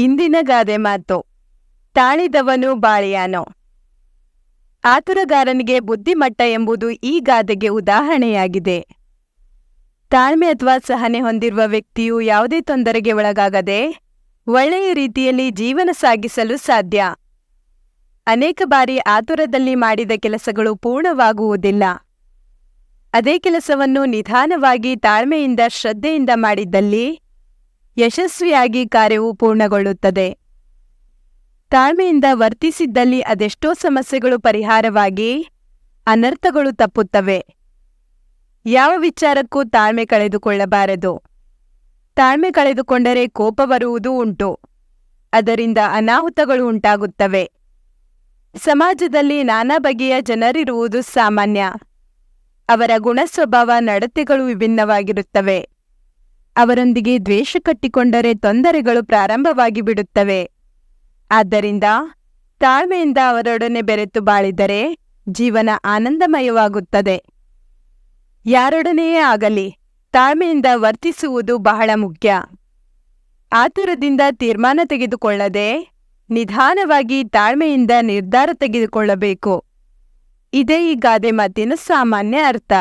ಇಂದಿನ ಗಾದೆ ಮಾತು. ತಾಳಿದವನು ಬಾಳಿಯಾನೋ. ಆತುರಗಾರನಿಗೆ ಬುದ್ಧಿಮಟ್ಟ ಎಂಬುದು ಈ ಗಾದೆಗೆ ಉದಾಹರಣೆಯಾಗಿದೆ. ತಾಳ್ಮೆ ಅಥವಾ ಸಹನೆ ಹೊಂದಿರುವ ವ್ಯಕ್ತಿಯು ಯಾವುದೇ ತೊಂದರೆಗೆ ಒಳಗಾಗದೆ ಒಳ್ಳೆಯ ರೀತಿಯಲ್ಲಿ ಜೀವನ ಸಾಗಿಸಲು ಸಾಧ್ಯ. ಅನೇಕ ಬಾರಿ ಆತುರದಲ್ಲಿ ಮಾಡಿದ ಕೆಲಸಗಳು ಪೂರ್ಣವಾಗುವುದಿಲ್ಲ. ಅದೇ ಕೆಲಸವನ್ನು ನಿಧಾನವಾಗಿ ತಾಳ್ಮೆಯಿಂದ ಶ್ರದ್ಧೆಯಿಂದ ಮಾಡಿದ್ದಲ್ಲಿ ಯಶಸ್ವಿಯಾಗಿ ಕಾರ್ಯವು ಪೂರ್ಣಗೊಳ್ಳುತ್ತದೆ. ತಾಳ್ಮೆಯಿಂದ ವರ್ತಿಸಿದ್ದಲ್ಲಿ ಅದೆಷ್ಟೋ ಸಮಸ್ಯೆಗಳು ಪರಿಹಾರವಾಗಿ ಅನರ್ಥಗಳು ತಪ್ಪುತ್ತವೆ. ಯಾವ ವಿಚಾರಕ್ಕೂ ತಾಳ್ಮೆ ಕಳೆದುಕೊಳ್ಳಬಾರದು. ತಾಳ್ಮೆ ಕಳೆದುಕೊಂಡರೆ ಕೋಪ ಬರುವುದೂ ಉಂಟು. ಅದರಿಂದ ಅನಾಹುತಗಳು ಉಂಟಾಗುತ್ತವೆ. ಸಮಾಜದಲ್ಲಿ ನಾನಾ ಬಗೆಯ ಜನರಿರುವುದು ಸಾಮಾನ್ಯ. ಅವರ ಗುಣ ಸ್ವಭಾವ ನಡತೆಗಳು ವಿಭಿನ್ನವಾಗಿರುತ್ತವೆ. ಅವರೊಂದಿಗೆ ದ್ವೇಷ ಕಟ್ಟಿಕೊಂಡರೆ ತೊಂದರೆಗಳು ಪ್ರಾರಂಭವಾಗಿ ಬಿಡುತ್ತವೆ. ಆದ್ದರಿಂದ ತಾಳ್ಮೆಯಿಂದ ಅವರೊಡನೆ ಬೆರೆತು ಬಾಳಿದರೆ ಜೀವನ ಆನಂದಮಯವಾಗುತ್ತದೆ. ಯಾರೊಡನೆಯೇ ಆಗಲಿ ತಾಳ್ಮೆಯಿಂದ ವರ್ತಿಸುವುದು ಬಹಳ ಮುಖ್ಯ. ಆತುರದಿಂದ ತೀರ್ಮಾನ ತೆಗೆದುಕೊಳ್ಳದೆ ನಿಧಾನವಾಗಿ ತಾಳ್ಮೆಯಿಂದ ನಿರ್ಧಾರ ತೆಗೆದುಕೊಳ್ಳಬೇಕು. ಇದೇ ಈ ಗಾದೆ ಮಾತಿನ ಸಾಮಾನ್ಯ ಅರ್ಥ.